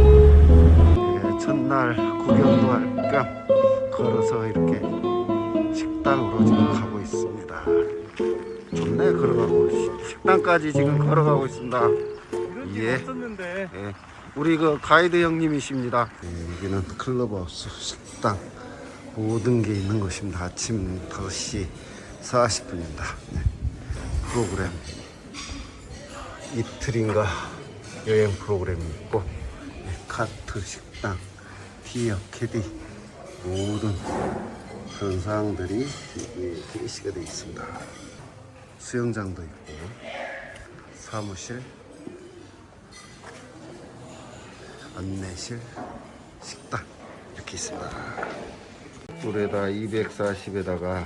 예, 첫날 구경도 할 겸 걸어서 이렇게 식당으로 지금 가고 있습니다. 좋네 걸어가고 시- 식당까지 지금 걸어가고 있습니다. 예. 예, 우리 그 가이드 형님이십니다. 예, 여기는 클럽하우스 식당 모든 게 있는 것입니다. 아침 5시 40분입니다. 프로그램 이틀인가 여행 프로그램이 있고 예, 카트 식당 티어 캐디 모든 그런 사항들이 게시가 되어 있습니다. 수영장도 있고 사무실 안내실 식당 이렇게 있습니다. 물에다 240에다가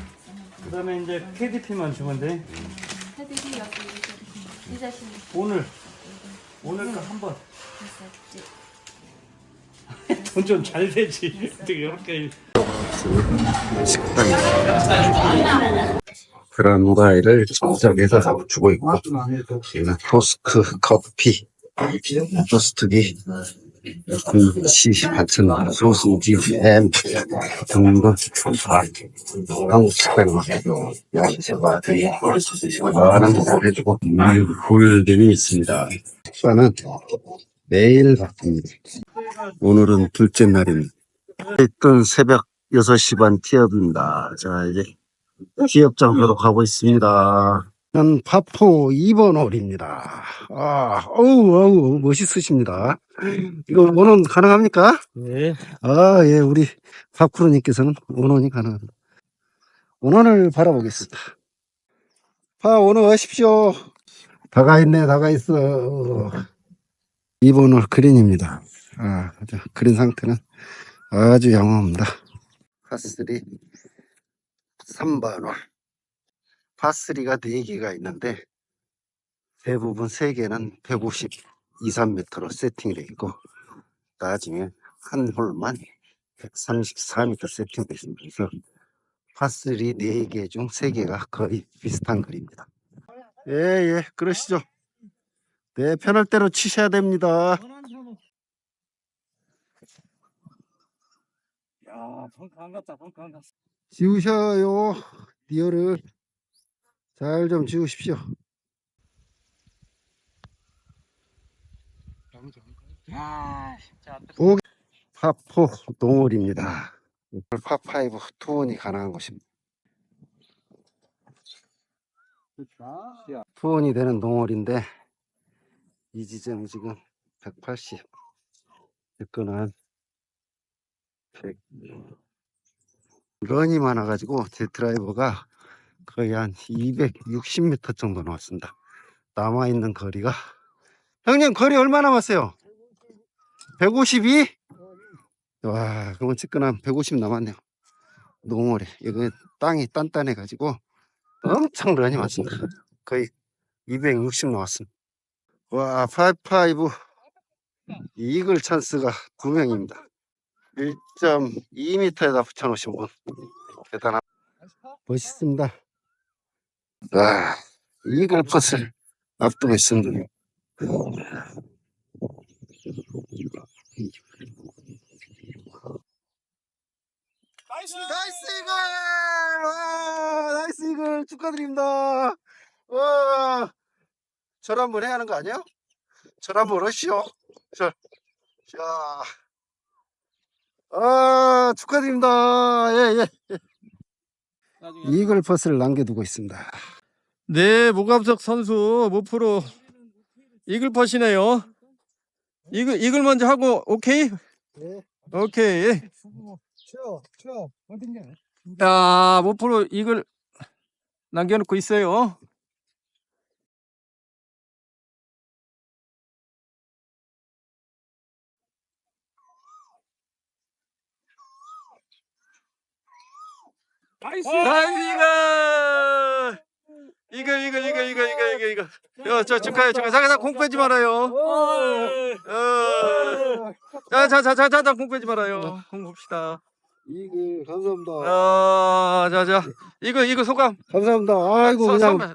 그다음에 이제 KDP만 주면 돼. 해드리 여기 이 자신 오늘. 오늘 거 한번. 돈 좀 잘 되지. 어떻게 이렇게. 식당입니다. 그란과일을 정작에서 주고 있고 여기는 토스크 커피 토스트기 김치 반찬 소스지 햄 등등 한국 식당 야시세바들이 많은 걸 해주고 물들이 있습니다. 식사는 매일 바쁩니다. 오늘은 둘째 날입니다. 있던 새벽 6시 반 티업입니다. 자, 이제 티업장으로 가고 있습니다. 는 파포 2번 홀입니다. 아, 어우, 어우, 멋있으십니다. 이거 원원 가능합니까? 네 아, 예, 우리 파쿠르님께서는 원원이 가능합니다. 원원을 바라보겠습니다. 파, 원원 하십시오. 다가 있네, 다가 있어. 2번 홀 그린입니다. 아, 아주 그린 상태는 아주 양호합니다. 파스리 3번 홀. 파스리가 4개가 있는데 대부분 3개는 150, 2, 3m로 세팅이 되어 있고 나중에 한 홀만 134m 세팅되어 있습니다. 그래서 파스리 4개 중 3개가 거의 비슷한 거리입니다. 예, 예, 그러시죠. 네, 편할 대로 치셔야 됩니다. 야 벙커 안 갔다 벙커 안 갔어 지우셔요. 리어를 잘 좀 지우십시오. 야 진짜 파포 동홀입니다. 파파이브 투혼이 가능한 곳입니다. 투혼이 되는 동홀인데 이 지점이 지금 180, 접근한 100. 런이 많아가지고 제 드라이버가 거의 한 260m 정도 나왔습니다. 남아있는 거리가 형님 거리 얼마 남았어요? 152? 와, 그러면 지끈한 150 남았네요. 농어리. 여기 땅이 단단해가지고 엄청 런이 많습니다. 거의 260 나왔습니다. 와, 파이파이브 이글 찬스가 두 명입니다. 1.2m에다 붙여놓으신 분. 대단합니다. 멋있습니다. 와, 이글 퍼스를 앞두고 있습니다. 나이스 나이스 이글! 와, 나이스 이글 축하드립니다. 와, 절 한 번 해야 하는 거 아니야? 절 한 번 하시오. 절. 자. 아, 축하드립니다. 예, 예. 이글 퍼스를 남겨두고 있습니다. 네, 모감석 선수 모프로 이글 퍼시네요. 이글 이글 먼저 하고 오케이? 네. 오케이. 야, 모프로 이글 남겨놓고 있어요. 나이스 나이스 이글! 이글 이글 이글 이글 이글 이글 이글. 야, 저 축하해 축하해. 잠깐 공 빼지 말아요. 어. 자자 자 자 자 공 빼지 말아요. 공 봅시다. 이글 감사합니다. 아, 자, 자. 이거, 이거 소감. 감사합니다. 아이고 서- 그냥 선배.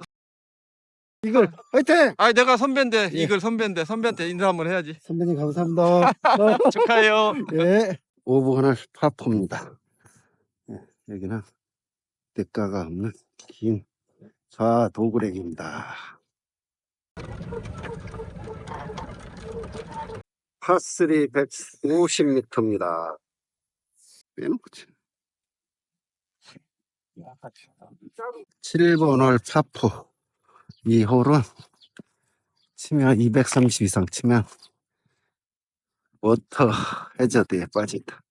이글 화이팅! 아, 내가 선배인데, 예. 이걸 선배인데, 선배한테 인사 한번 해야지. 선배님 감사합니다. 축하해요. 예. 5번을 파포입니다. 예, 여기는 대가가 없는 긴 좌도그렉입니다. 파3 150m입니다. 빼놓고 치 7번 홀 파포. 이 홀은 치면 230 이상 치면 워터 해저드에 빠진다.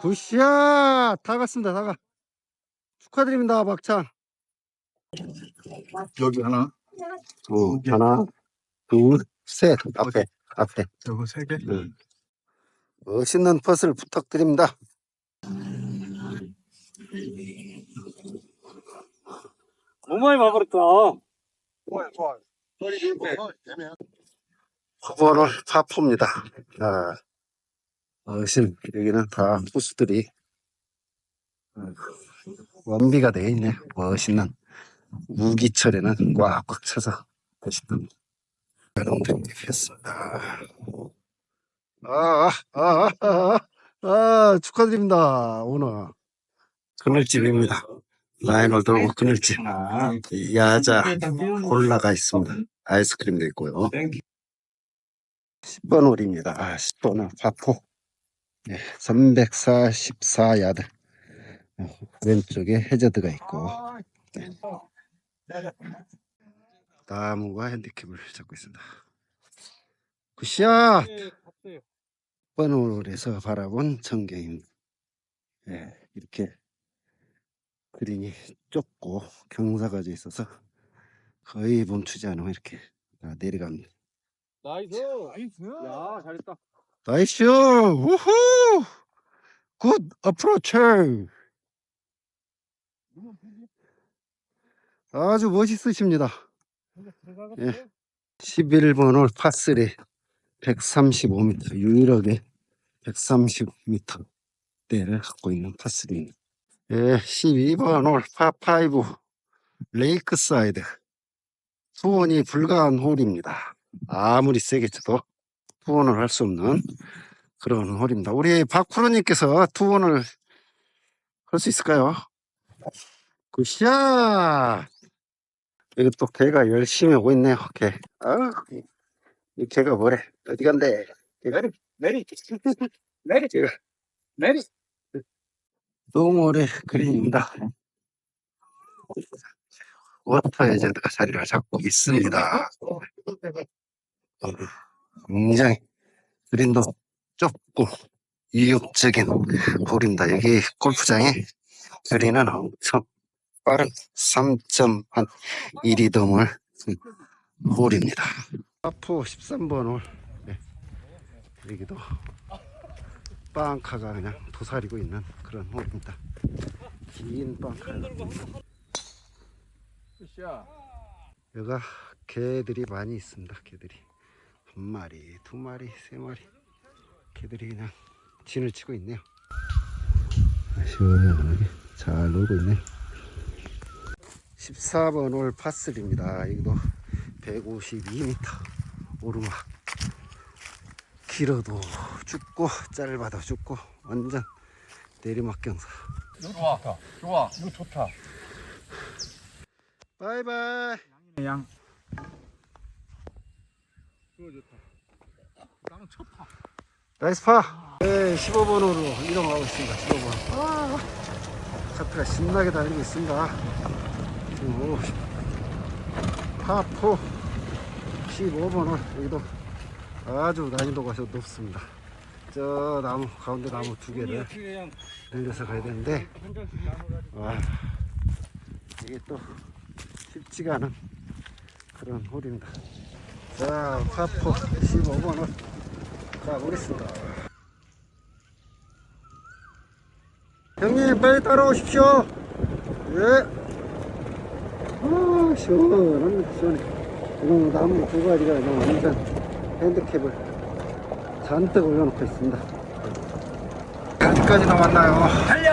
굿샷! 다 갔습니다, 다 가. 축하드립니다, 박찬. 여기 하나, 어, 하나, 둘, 셋. 앞에, 앞에. 요거 세 개. 네. 멋있는 퍼스를 부탁드립니다. 너무 많이 봐버렸다. 좋아요, 좋아요. 소리 줄게. 애매한. 후보를 파포입니다. 자, 어신, 여기는 다 포수들이 어, 완비가 되어 있네. 멋있는 무기철에는 꽉꽉 차서 멋있는 여러분들이 했습니다. 아, 아, 아, 아, 아, 축하드립니다. 오늘 그늘집입니다. 라인을 들고 그늘집. 야자 콜라가 있습니다. 아이스크림도 있고요. 10번 홀입니다. 아, 10번 홀 파포. 네, 344야드. 왼쪽에 해저드가 있고 네. 나무가 핸디캡을 잡고 있습니다. 굿샷! 10번 홀에서 바라본 전경입니다. 네, 이렇게 그린이 좁고 경사가 져 있어서 거의 멈추지 않으면 이렇게 다 내려갑니다. 나이스. 나이스. 야, 잘했다. 나이스! 우후! 굿 어프로치! 아주 멋있으십니다. 예. 11번 홀 파3 135m 유일하게 130m 대를 갖고 있는 파3입니다. 예, 12번 홀 파5 레이크 사이드 투혼이 불가한 홀입니다. 아무리 세게 쳐도 투혼을 할 수 없는 그런 홀입니다. 우리 박프로님께서 투혼을 할 수 있을까요? 굿샷! 여기 또 개가 열심히 오고 있네요, 개. 아, 이 개가 뭐래? 어디 간대? 개가 내리. 내리. 개가 내리. 오래 그린입니다. 워터 에전드가 자리를 잡고 있습니다. 어, 굉장히 그린도 좁고 이욕적인 홀입니다. 여기 골프장에 그린은 엄청 빠른 3.1이동을 홀입니다. 파포 13번 홀. 네. 여기도 빵카가 그냥 도사리고 있는 그런 홀입니다. 긴 빵카. 여기가 개들이 많이 있습니다. 개들이 한 마리, 두 마리, 세 마리 개들이 그냥 진을 치고 있네요. 시원하게 잘 놀고 있네요. 14번 홀 파3입니다. 여기도 152m 오르막 길어도 죽고 짧아도 죽고 완전 내리막 경사. 좋아. 좋아. 이거 좋다. 바이바이. 양. 나이스 파. 네, 15번으로 이동하고 있습니다. 15번. 카트가 신나게 달리고 있습니다. 오, 파포 15번을 여기도 아주 난이도가 좀 높습니다. 저 나무 가운데 나무 두 개를 늘려서 가야 되는데 와 이게 또 쉽지가 않은 그런 홀입니다. 자 파포 15번을 가보겠습니다. 형님 빨리 따라오십시오. 예. 아 시원합니다 시원해. 지금 나무 두 가지가 그냥 완전 핸드캡을 잔뜩 올려놓고 있습니다. 어디까지 남았나요? 달려!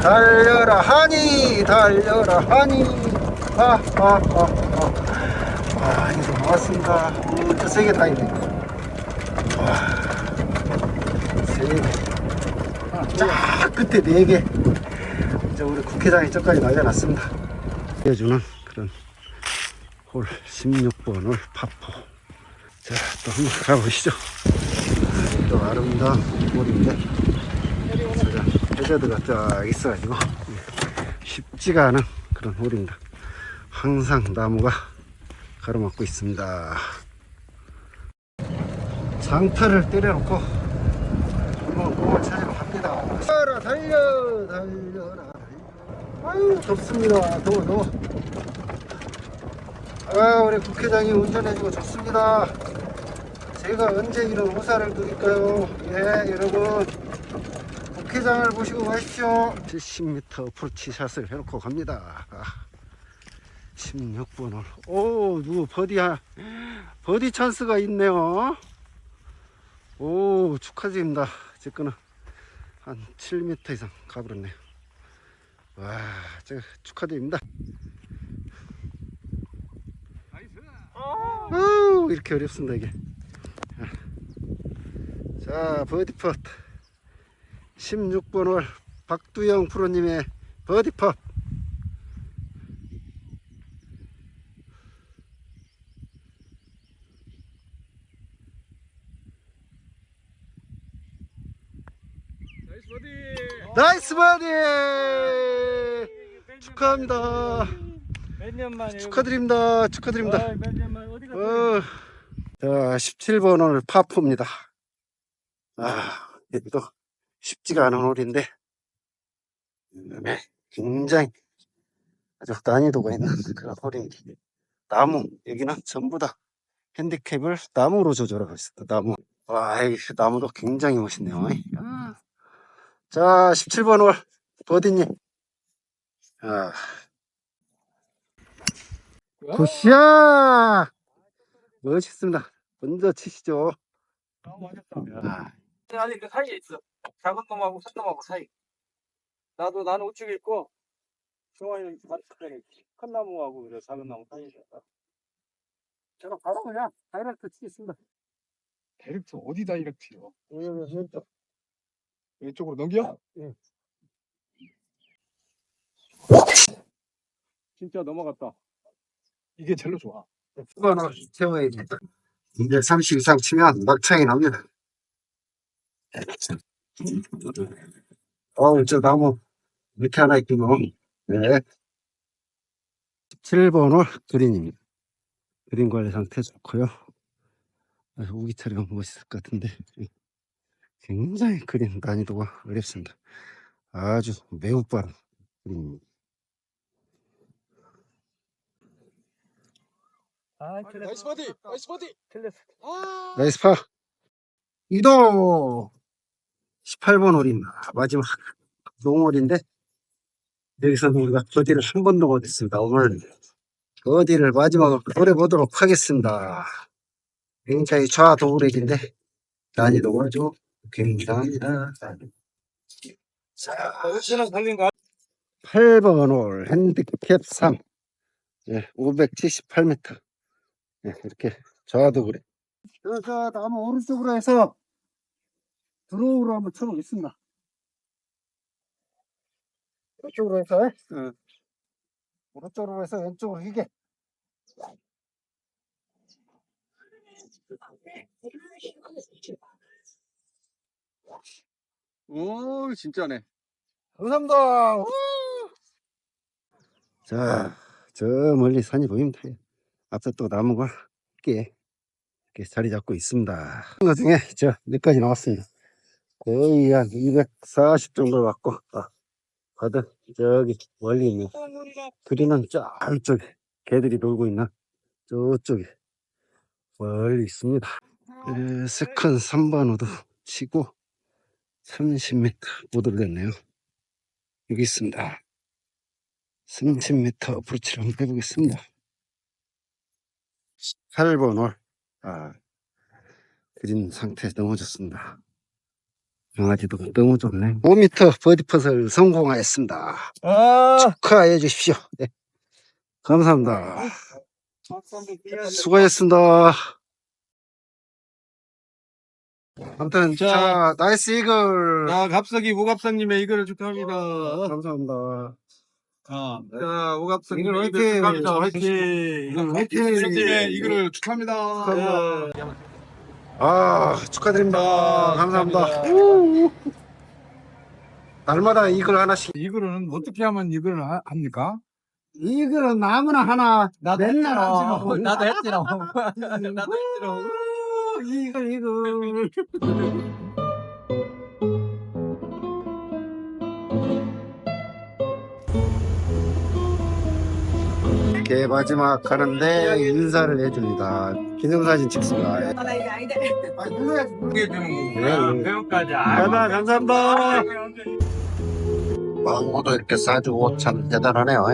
달려라 하니! 달려라 하니! 아, 아, 아, 아. 아, 이거 나왔습니다. 음, 저세개 다 있네. 와, 세 개. 아, 쫙 끝에 네 개. 이제 우리 국회장이 저까지 날려놨습니다. 해주는 그런 홀 16번을 파포. 자, 또 한번 가보시죠. 또 아름다운 홀인데, 해저드가 쫙 있어가지고, 쉽지가 않은 그런 홀입니다. 항상 나무가 가로막고 있습니다. 장타를 때려놓고, 한번 공을 찾으러 갑니다. 달려라, 달려, 달려라. 아유, 덥습니다. 더워, 더워. 아, 우리 국회장이 운전해주고 좋습니다. 제가 언제 이런 호사를 드릴까요? 예, 여러분. 국회장을 보시고 가십시오. 70m 어프로치 샷을 해놓고 갑니다. 아, 16번 홀. 오, 누구 버디야. 버디 찬스가 있네요. 오, 축하드립니다. 제 거는 한 7m 이상 가버렸네요. 와, 제가 축하드립니다. 아우, 이렇게 어렵습니다, 이게. 자, 버디 펫. 16번 홀 박두영 프로님의 버디 펫. 버디. 나이스 버디! 축하합니다. 몇년 만에 축하드립니다. 축하드립니다. 몇년 만에 어디 갔다 어, 자, 17번 홀 파포입니다. 아, 얘도 쉽지가 않은 홀인데, 네, 굉장히 아주 난이도가 있는 그런 홀입니다. 나무, 여기는 전부 다 핸디캡을 나무로 조절하고 있습니다. 나무. 와, 이 나무도 굉장히 멋있네요. 아. 자, 17번 홀, 버디님. 아, 굿샷! 멋있습니다. 먼저 치시죠. 아, 맞았다. 아, 아니 그 사이에 있어. 작은 놈하고 큰 놈하고 사이. 나도 나는 우측에 있고 반대편에 큰 나무하고 그래 작은 나무 사이에 있다. 제가 바로 그냥 다이렉트 치겠습니다. 다이렉트 어디 다이렉트요? 여기 왼쪽. 왼쪽으로 넘겨? 진짜 넘어갔다. 이게 제일 좋아. 수건을 채워야지. 이제 30 이상 치면 막창이 납니다. 어우, 저 나무 이렇게 하나 있구먼. 네. 17번 홀 그린입니다. 그린 관리 상태 좋고요. 아주 우기처럼 멋있을 것 같은데 굉장히 그린 난이도가 어렵습니다. 아주 매우 빠른 그린입니다. 아, 나이스 버디! 나이스 버디! 틀렸어. 아! 나이스 파. 이동 18번 홀입니다. 마지막 농홀인데 여기서는 우리가 버디를 한 번도 못했습니다. 오늘 버디를 마지막으로 노려보도록 하겠습니다. 굉장히 좌도그렉인데 난이도가 좀 굉장합니다. 자, 우측은 걸린 거. 8번 홀 핸디캡 3 예, 578m 예, 이렇게 좌도그렉 저, 저 나무 오른쪽으로 해서 드로우로 한번 쳐보겠습니다. 이쪽으로 해서, 응. 오른쪽으로 해서 왼쪽으로 휘게. 오, 진짜네. 감사합니다. 우! 자, 저 멀리 산이 보입니다. 앞서 또 나무가 꽤 이렇게 자리 잡고 있습니다. 그 중에 저몇 가지 나왔습니다. 거의 한 240 정도 갖고 아, 바다 저기 멀리 있는 그리는 저쪽에 개들이 놀고 있는 저쪽에 멀리 있습니다. 에, 세컨 3번 우도 치고 30m 못 올렸네요. 여기 있습니다. 30m 어프로치를 한번 해보겠습니다. 8번 홀. 아, 그린 상태 너무 좋습니다. 강아지도 너무 좋네. 5m 버디 펫을 성공하였습니다. 아, 축하해 주십시오. 네. 감사합니다. 수고하셨습니다. 아무튼 자. 자, 나이스 이글. 자, 갑석이 오갑상님의 이거를 축하합니다. 감사합니다. 자, 자 오갑상님 이글 화이팅! 축하합니다. 화이팅! 이글 화이팅! 팀의 이거를 축하합니다. 아, 축하드립니다. 감사합니다. 우. 날마다 이글 하나씩. 이거는 어떻게 하면 하- 합니까? 이글은 아무나 하나 맨날 하지 어, 뭐. 나도 했지롱. 나도 했지롱. 이글 이글. 이렇게 마지막 가는데 인사를 해줍니다. 기념사진 찍습니다. 아, 눌러야지. 그게 되는 네, 거구나. 네. 배우까지. 감사합니다. 감사합니다. 망고도 이렇게 싸주고 참 대단하네요.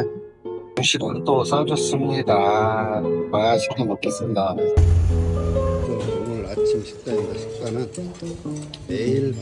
음식은 또 싸줬습니다. 맛있게 먹겠습니다. 식단이나 식단은 매일